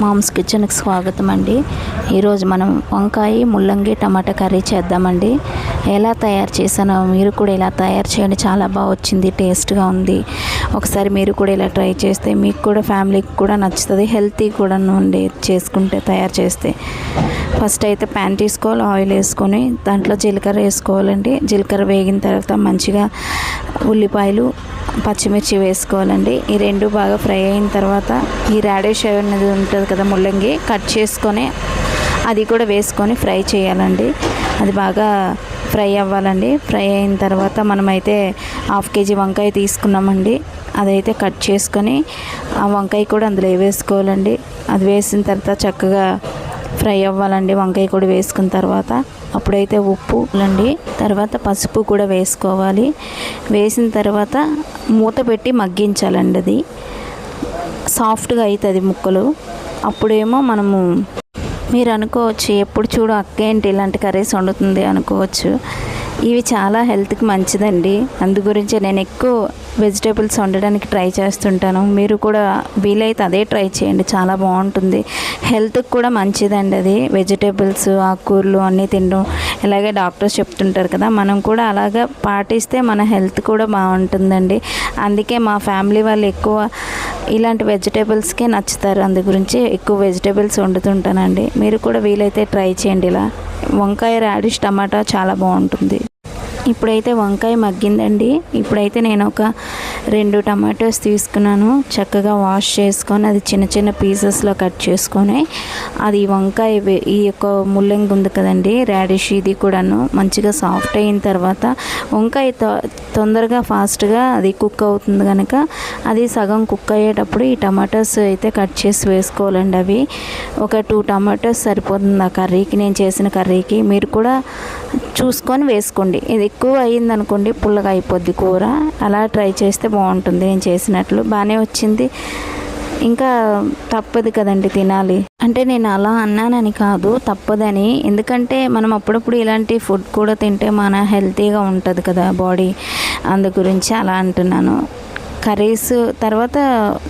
Mom's కిచెన్కి స్వాగతం అండి ఈరోజు మనం వంకాయ ముల్లంగి టమాటా కర్రీ చేద్దామండి. ఎలా తయారు చేశానో మీరు కూడా ఇలా తయారు చేయండి. చాలా బాగా వచ్చింది టేస్ట్గా ఉంది. ఒకసారి మీరు కూడా ఇలా ట్రై చేస్తే మీకు కూడా ఫ్యామిలీకి కూడా నచ్చుతుంది. హెల్తీ కూడా ఉండి చేసుకుంటే తయారు చేస్తే. ఫస్ట్ అయితే ప్యాన్ తీసుకోవాలి ఆయిల్ వేసుకొని దాంట్లో జీలకర్ర వేసుకోవాలండి. జీలకర్ర వేగిన తర్వాత మంచిగా ఉల్లిపాయలు పచ్చిమిర్చి వేసుకోవాలండి. ఈ రెండు బాగా ఫ్రై అయిన తర్వాత ఈ రాడేష్ అనేది ఉంటుంది కదా ముల్లంగి కట్ చేసుకొని అది కూడా వేసుకొని ఫ్రై చేయాలండి. అది బాగా ఫ్రై అవ్వాలండి. ఫ్రై అయిన తర్వాత మనమైతే హాఫ్ కేజీ వంకాయ తీసుకున్నామండి. అదైతే కట్ చేసుకొని ఆ వంకాయ కూడా అందులో వేసుకోవాలండి. అది వేసిన తర్వాత చక్కగా ఫ్రై అవ్వాలండి. వంకాయ కూడా వేసుకున్న తర్వాత అప్పుడైతే ఉప్పు అండి తర్వాత పసుపు కూడా వేసుకోవాలి. వేసిన తర్వాత మూత పెట్టి మగ్గించాలండి అది. సాఫ్ట్గా అవుతుంది ముక్కలు. అప్పుడేమో మనము మీరు అనుకోవచ్చు ఎప్పుడు చూడు అక్క ఏంటి ఇలాంటి కర్రీస్ వండుతుంది అనుకోవచ్చు. ఇవి చాలా హెల్త్కి మంచిదండి. అందు గురించి నేను ఎక్కువ వెజిటేబుల్స్ వండడానికి ట్రై చేస్తుంటాను. మీరు కూడా వీలైతే అదే ట్రై చేయండి. చాలా బాగుంటుంది. హెల్త్కి కూడా మంచిదండి అది. వెజిటేబుల్స్ ఆకుకూరలు అన్నీ తినడం. ఇలాగే డాక్టర్స్ చెప్తుంటారు కదా మనం కూడా అలాగా పాటిస్తే మన హెల్త్ కూడా బాగుంటుందండి. అందుకే మా ఫ్యామిలీ వాళ్ళు ఎక్కువ ఇలాంటి వెజిటేబుల్స్కే నచ్చుతారు. అందు గురించి ఎక్కువ వెజిటేబుల్స్ వండుతుంటానండి. మీరు కూడా వీలైతే ట్రై చేయండి ఇలా. వంకాయ రాడిష్ టమాటా చాలా బాగుంటుంది. ఇప్పుడైతే వంకాయ మగ్గిందండి. ఇప్పుడైతే నేను ఒక రెండు టమాటోస్ తీసుకున్నాను. చక్కగా వాష్ చేసుకొని అది చిన్న చిన్న పీసెస్లో కట్ చేసుకొని అది వంకాయ ఈ యొక్క ముల్లంగి ఉంది కదండి రాడిష్ ఇది కూడాను మంచిగా సాఫ్ట్ అయిన తర్వాత వంకాయ తొ- తొందరగా ఫాస్ట్గా అది కుక్ అవుతుంది కనుక అది సగం కుక్ అయ్యేటప్పుడు ఈ టమాటోస్ అయితే కట్ చేసి వేసుకోవాలండి అవి. ఒక టూ టమాటోస్ సరిపోతుంది ఆ కర్రీకి నేను చేసిన కర్రీకి. మీరు కూడా చూసుకొని వేసుకోండి. ఇది ఎక్కువ అయ్యిందనుకోండి పుల్లగా అయిపోద్ది కూర. అలా ట్రై చేస్తే బాగుంటుంది నేను చేసినట్లు. బాగానే వచ్చింది. ఇంకా తప్పదు కదండి తినాలి. అంటే నేను అలా అన్నానని కాదు తప్పదని. ఎందుకంటే మనం అప్పుడప్పుడు ఇలాంటి ఫుడ్ కూడా తింటే మన హెల్తీగా ఉంటుంది కదా బాడీ. అందు గురించి అలా అంటున్నాను. కర్రీస్ తర్వాత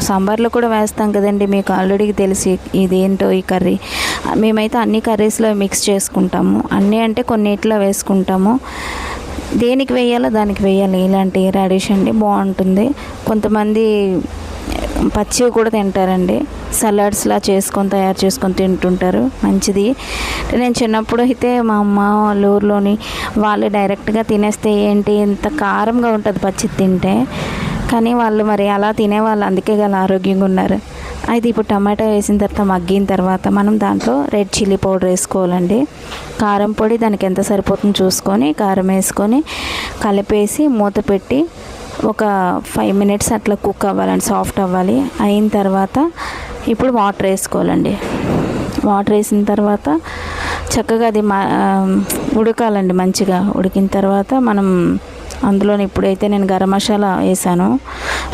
సాంబార్లో కూడా వేస్తాం కదండి మీకు ఆల్రెడీ తెలిసి ఇదేంటో ఈ కర్రీ. మేమైతే అన్ని కర్రీస్లో మిక్స్ చేసుకుంటాము. అన్నీ అంటే కొన్నిట్లో వేసుకుంటాము. దేనికి వేయాలో దానికి వేయాలి. ఇలాంటి రాడిష్ అండి బాగుంటుంది. కొంతమంది పచ్చివి కూడా తింటారండి. సలాడ్స్లా చేసుకొని తయారు చేసుకొని తింటుంటారు. మంచిది. నేను చిన్నప్పుడు అయితే మా అమ్మ వాళ్ళ ఊర్లోని వాళ్ళు డైరెక్ట్గా తినేస్తే ఏంటి ఇంత కారంగా ఉంటుంది పచ్చి తింటే. కానీ వాళ్ళు మరి అలా తినేవాళ్ళు అందుకే గల ఆరోగ్యంగా ఉన్నారు. అయితే ఇప్పుడు టమాటా వేసిన తర్వాత మగ్గిన తర్వాత మనం దాంట్లో రెడ్ చిల్లీ పౌడర్ వేసుకోవాలండి. కారం పొడి దానికి ఎంత సరిపోతుందో చూసుకొని కారం వేసుకొని కలిపేసి మూత పెట్టి ఒక ఫైవ్ మినిట్స్ అట్లా కుక్ అవ్వాలండి సాఫ్ట్ అవ్వాలి. అయిన తర్వాత ఇప్పుడు వాటర్ వేసుకోవాలండి. వాటర్ వేసిన తర్వాత చక్కగా అది మా ఉడకాలండి మంచిగా. ఉడికిన తర్వాత మనం అందులో ఇప్పుడైతే నేను గరం మసాలా వేసాను.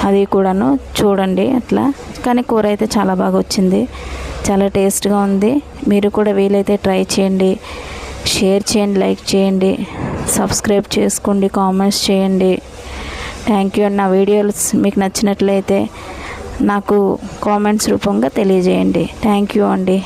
అది కూడాను చూడండి అట్లా. కానీ కూర అయితే చాలా బాగా వచ్చింది. చాలా టేస్ట్గా ఉంది. మీరు కూడా వీలైతే ట్రై చేయండి. షేర్ చేయండి లైక్ చేయండి. సబ్స్క్రైబ్ చేసుకోండి కామెంట్స్ చేయండి. థ్యాంక్ యూ నా వీడియోస్ మీకు నచ్చినట్లయితే నాకు కామెంట్స్ రూపంగా తెలియజేయండి. థ్యాంక్ యూ అండి.